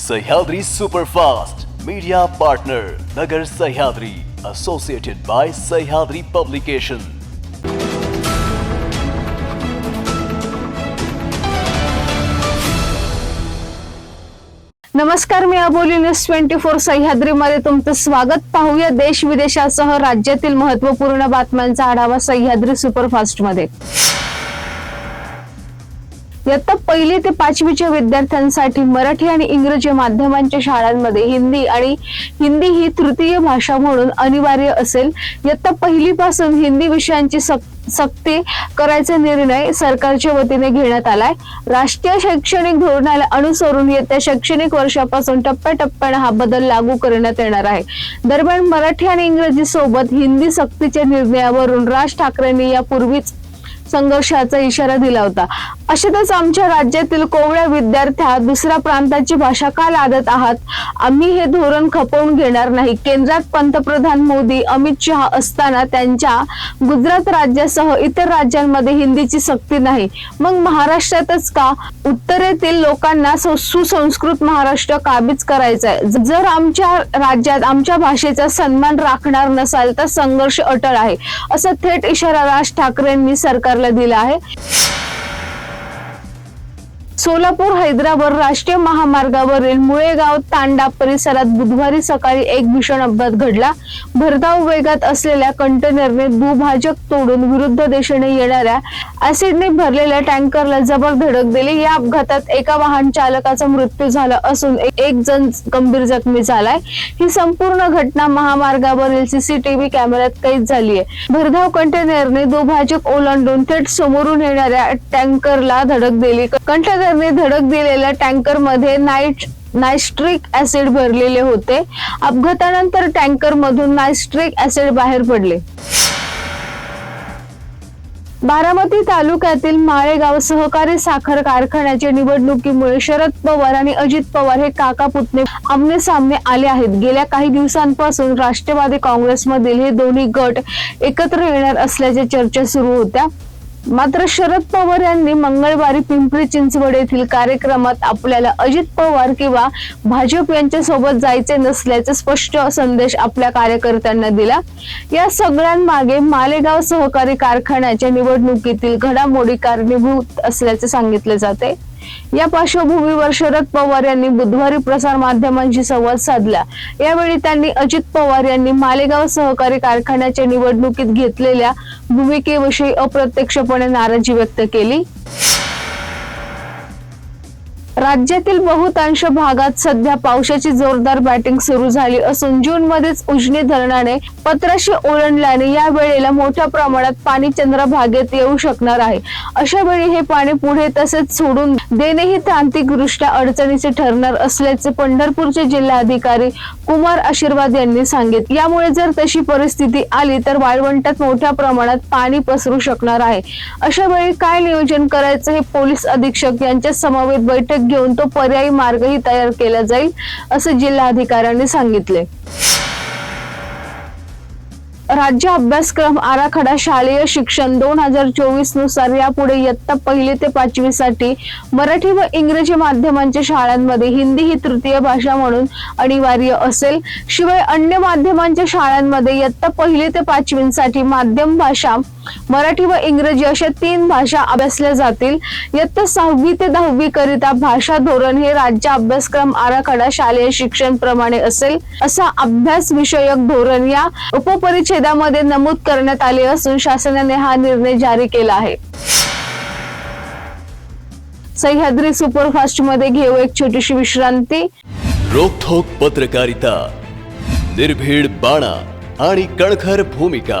Sahyadri superfast media partner Nagar Sahyadri associated by Sahyadri publication नमस्कार मी Aboli news twenty four सह्याद्रीमध्ये तुमचं स्वागत. पाहूया देश विदेशासह राज्यातील महत्त्वपूर्ण बातम्यांचा आढावा सह्याद्री सुपरफास्टमध्ये इयत्ता पहिली ते पाचवीच्या विद्यार्थ्यांसाठी मराठी आणि इंग्रजी माध्यमांच्या शाळांमध्ये हिंदी आणि हिंदी ही तृतीय भाषा म्हणून अनिवार्य असेल. इयत्ता पहिलीपासून हिंदी विषयांची सक- सक्ती करायचा निर्णय सरकारच्या वतीने घेण्यात आलाय. राष्ट्रीय शैक्षणिक धोरणाला अनुसरून येत्या शैक्षणिक वर्षापासून टप्प्याटप्प्याने हा बदल लागू करण्यात येणार आहे. दरम्यान मराठी आणि इंग्रजी सोबत हिंदी सक्तीच्या निर्णयावरून राज ठाकरेंनी यापूर्वीच संघर्षाचा इशारा दिला होता. अशातच आमच्या राज्यातील कोवळ्या विद्यार्थ्या दुसऱ्या प्रांताची भाषा का लादत आहात? आम्ही हे धोरण खपवून घेणार नाही. केंद्रात पंतप्रधान मोदी अमित शहा असताना त्यांच्या गुजरात राज्यासह इतर राज्यांमध्ये हिंदीची सक्ती नाही. मग महाराष्ट्रातच का? उत्तरेतील लोकांना सुसंस्कृत महाराष्ट्र काबीज करायचा आहे जर आमच्या राज्यात आमच्या भाषेचा सन्मान राखणार नसाल तर संघर्ष अटळ आहे. असा थेट इशारा राज ठाकरेंनी सरकार सरकारला दिला आहे. सोलापूर हैदराबाद राष्ट्रीय महामार्गावरील मुळेगाव तांडा परिसरात बुधवारी सकाळी एक भीषण अपघात घडला. भरधाव वेगात असलेल्या कंटेनरने दुभाजक तोडून विरुद्ध दिशेने येणाऱ्या ऍसिडने भरलेल्या टँकरला जबर धडक दिली. या अपघातात एका वाहन चालकाचा मृत्यू झाला असून एक जण गंभीर जखमी झालाय. ही संपूर्ण घटना महामार्गावरील सीसीटीव्ही कॅमेऱ्यात कैद झाली आहे. भरधाव कंटेनरने दुभाजक ओलांडून थेट समोरून येणाऱ्या टँकरला धडक दिली. कंटेनर कंटेनरने धडक दिलेल्या टँकरमध्ये नाईट नायस्ट्रिक ऍसिड भरलेले होते. अपघातानंतर टँकर मधून नायस्ट्रिक ऍसिड बाहेर पडले. बारामती तालुक्यातील माळेगाव सहकारी साखर कारखान्याच्या निवडणुकीमुळे शरद पवार आणि अजित पवार हे काका पुतणे आमने सामने आले आहेत. गेल्या काही दिवसांपासून राष्ट्रवादी काँग्रेसमधील हे दोन्ही गट एकत्र येणार असल्याच्या चर्चा सुरू होत्या. मात्र शरद पवार यांनी मंगळवारी पिंपरी चिंचवड येथील कार्यक्रमात आपल्याला अजित पवार किंवा भाजप यांच्या सोबत जायचे नसल्याचा स्पष्ट संदेश आपल्या कार्यकर्त्यांना दिला. या सगळ्यांमागे मालेगाव सहकारी कारखान्याच्या निवडणुकीतील घडामोडी कारणीभूत असल्याचे सांगितले जाते. या पार्श्वभूमीवर शरद पवार यांनी बुधवारी प्रसार माध्यमांशी संवाद साधला. यावेळी त्यांनी अजित पवार यांनी मालेगाव सहकारी कारखान्याच्या निवडणुकीत घेतलेल्या भूमिकेविषयी अप्रत्यक्षपणे नाराजी व्यक्त केली. राज्यातील बहुतांश भागात सध्या पावसाची जोरदार बॅटिंग सुरू झाली असून जून मध्येच उजनी धरणाने पत्राशी ओलांडल्याने या वेळेला मोठ्या प्रमाणात पाणी चंद्रभागेत येऊ शकणार आहे. अशा वेळी हे पाणी पुढे तसेच सोडून देणेही तांत्रिकदृष्ट्या अडचणीचे ठरणार असल्याचे पंढरपूरचे जिल्हाधिकारी कुमार आशीर्वाद यांनी सांगितले. यामुळे जर तशी परिस्थिती आली तर वाळवंटात मोठ्या प्रमाणात पाणी पसरू शकणार आहे. अशा वेळी काय नियोजन करायचं हे पोलीस अधीक्षक यांच्या समवेत बैठक घेऊन तो पर्यायी मार्गही तयार केला जाईल असं जिल्हाधिकाऱ्यांनी सांगितले. राज्य अभ्यासक्रम आराखडा शालेय शिक्षण दोन हजार चोवीसनुसार यापुढे इयत्ता पहिली ते पाचवी साठी मराठी व इंग्रजी माध्यमांच्या शाळांमध्ये हिंदी ही तृतीय भाषा म्हणून अनिवार्य असेल. शिवाय अन्य माध्यमांच्या शाळांमध्ये इयत्ता पहिली ते पाचवीसाठी माध्यम भाषा मराठी व इंग्रजी अशा तीन भाषा अभ्यासल्या जातील. इयत्ता सहावी ते दहावी करिता भाषा धोरण हे राज्य अभ्यासक्रम आराखडा शालेय शिक्षण प्रमाणे असेल असा अभ्यास विषयक धोरण या उपपरिच्छेदामध्ये नमूद करण्यात आले असून शासनाने हा निर्णय जारी केला आहे. सह्याद्री सुपरफास्टमध्ये घेऊ एक छोटीशी विश्रांती. रोखोक पत्रकारिता निर्भीड बाणा आणि कणखर भूमिका.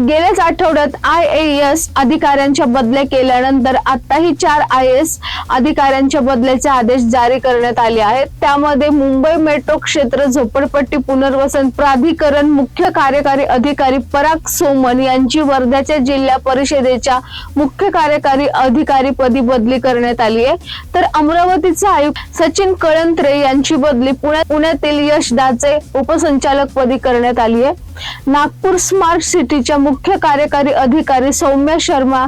गेल्याच आठवड्यात आय ए एस अधिकाऱ्यांच्या बदल्या केल्यानंतर आताही चार आय एस अधिकाऱ्यांच्या बदल्याचे आदेश जारी करण्यात आले आहेत. त्यामध्ये मुंबई मेट्रो क्षेत्र झोपडपट्टी पुनर्वसन प्राधिकरण मुख्य कार्यकारी अधिकारी पराग सोमन यांची वर्ध्याच्या जिल्हा परिषदेच्या मुख्य कार्यकारी अधिकारी पदी बदली करण्यात आली आहे. तर अमरावतीचे आयुक्त सचिन कळंत्रे यांची बदली पुण्यात पुण्यातील यशदाचे उपसंचालक पदी करण्यात आली आहे. नागपूर स्मार्ट सिटीच्या मुख्य कार्यकारी अधिकारी सौम्य शर्मा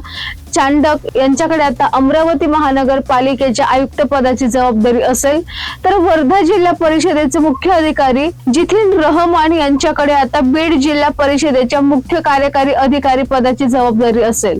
चांडक यांच्याकडे आता अमरावती महानगरपालिकेच्या आयुक्त पदाची जबाबदारी असेल तर वर्धा जिल्हा परिषदेचे मुख्य अधिकारी जिथिन रहमान यांच्याकडे आता बीड जिल्हा परिषदेच्या मुख्य कार्यकारी अधिकारी पदाची जबाबदारी असेल.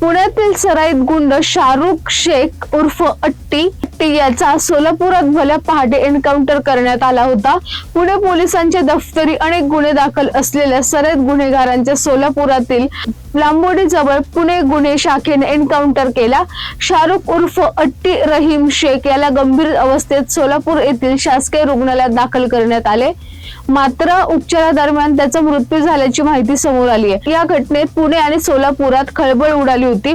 पुण्यातील सराईत गुंड शाहरुख शेख उर्फ अट्टी अट्टी याचा सोलापुरात भल्या पहाटे एन्काउंटर करण्यात आला होता. पुणे पोलिसांच्या दफ्तरी अनेक गुन्हे दाखल असलेल्या सराईत गुन्हेगारांच्या सोलापुरातील लांबोडी जवळ पुणे गुन्हे शाखेने एन्काउंटर केला. शाहरुख उर्फ अट्टी रहीम शेख याला गंभीर अवस्थेत सोलापूर येथील शासकीय रुग्णालयात दाखल करण्यात आले. मात्र उपचारादरम्यान त्याचा मृत्यू झाल्याची माहिती समोर आली आहे या घटनेत पुणे आणि सोलापुरात खळबळ उडाली होती.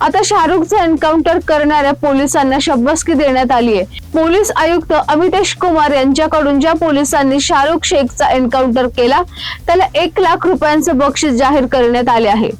आता शाहरुखचा एन्काउंटर करणाऱ्या पोलिसांना शब्बसकी देण्यात आली आहे. पोलीस आयुक्त अमितेश कुमार यांच्याकडून ज्या पोलिसांनी शाहरुख शेखचा एन्काउंटर केला त्याला एक लाख रुपयांचं बक्षीस जाहीर करण्यात आले आहे.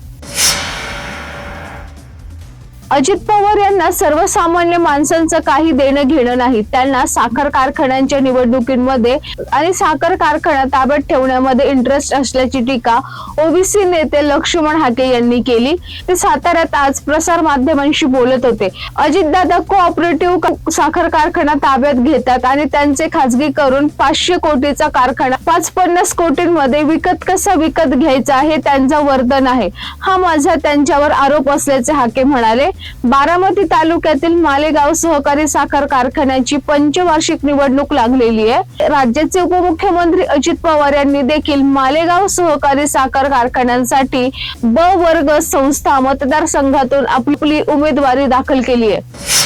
अजित पवार यांना सर्वसामान्य माणसांचं काही देणं घेणं नाही. त्यांना साखर कारखान्यांच्या निवडणुकीमध्ये आणि साखर कारखाना ताब्यात ठेवण्यामध्ये इंटरेस्ट असल्याची टीका ओबीसी नेते लक्ष्मण हाके यांनी केली. ते साताऱ्यात आज प्रसार माध्यमांशी बोलत होते. अजितदादा कोऑपरेटिव्ह साखर कारखाना ताब्यात घेतात आणि त्यांचे खाजगी करून पाचशे कोटीचा कारखाना पाच पन्नास कोटींमध्ये विकत कसा विकत घ्यायचा हे त्यांचा वर्धन आहे. हा माझा त्यांच्यावर आरोप असल्याचे हाके म्हणाले. बारामती तालुक्यातील मालेगाव सहकारी साखर कारखान्याची पंचवार्षिक निवडणूक लागलेली आहे. राज्याचे उपमुख्यमंत्री अजित पवार यांनी देखील मालेगाव सहकारी साखर कारखान्यांसाठी ब वर्ग संस्था मतदारसंघातून आपली उमेदवारी दाखल केली आहे.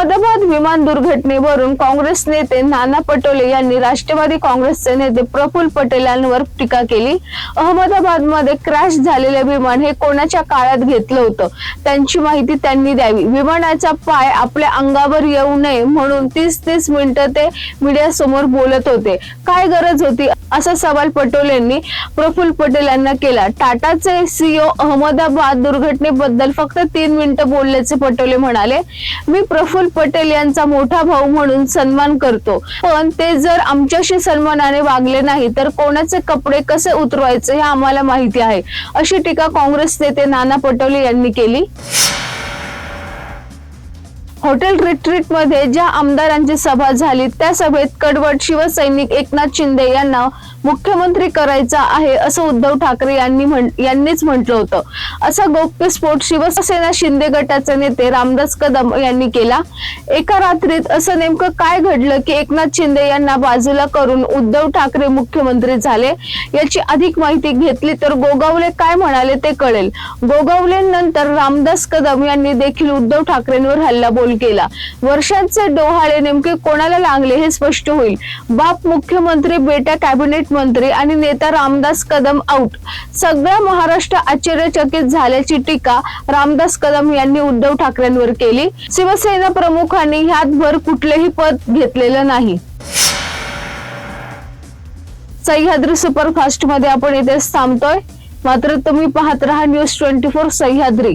अहमदाबाद विमान दुर्घटनेवरून काँग्रेस नेते नाना पटोले यांनी राष्ट्रवादी काँग्रेसचे नेते प्रफुल्ल पटेल यांवर टीका केली. अहमदाबादमध्ये क्रॅश झालेले विमान हे कोणाच्या काळात घेतलं होतं? त्यांची माहिती त्यांनी द्यावी. विमानाचा पाय आपल्या अंगावर येऊ नये म्हणून तीस तीस मिनिटं ते मीडिया समोर बोलत होते. काय गरज होती? असा सवाल पटोलेंनी प्रफुल्ल पटेल यांना केला. टाटाचे सीईओ अहमदाबाद दुर्घटनेबद्दल फक्त तीन मिनिटं बोलल्याचे पटोले म्हणाले मी प्रफुल्ल पटेल यांचा मोठा भाऊ म्हणून सन्मान करतो. पण ते जर आमच्याशी सन्मानाने वागले नाही तर कोणाचे कपडे कसे उतरवायचे हे आम्हाला माहिती आहे. अशी टीका काँग्रेस नेते नाना पटोले यांनी केली. हॉटेल रिट्रीटमध्ये ज्या आमदारांची सभा झाली त्या सभेत कडवट शिवसैनिक एकनाथ शिंदे यांना मुख्यमंत्री करायचा आहे असं उद्धव ठाकरे यांनी म्हण यांनीच म्हटलं होतं. असा गौप्यस्फोट शिवसेना शिंदे गटाचे नेते रामदास कदम यांनी केला. एका रात्रीत असं नेमकं काय घडलं की एकनाथ शिंदे यांना बाजूला करून उद्धव ठाकरे मुख्यमंत्री झाले? याची अधिक माहिती घेतली तर गोगावले काय म्हणाले ते कळेल. गोगावलेनंतर रामदास कदम यांनी देखील उद्धव ठाकरेंवर कबूल केला. वर्षांचे डोहाळे नेमके कोणाला लागले हे स्पष्ट होईल. बाप मुख्यमंत्री बेटा कॅबिनेट मंत्री आणि नेता रामदास कदम आउट सगळा महाराष्ट्र आश्चर्यचकित झाल्याची टीका रामदास कदम यांनी उद्धव ठाकरेंवर केली. शिवसेना प्रमुखांनी ह्यात भर कुठलेही पद घेतलेलं नाही. सह्याद्री सुपरफास्टमध्ये आपण इथेच थांबतोय. मात्र तुम्ही पाहत राहा न्यूज ट्वेंटी फोर सह्याद्री.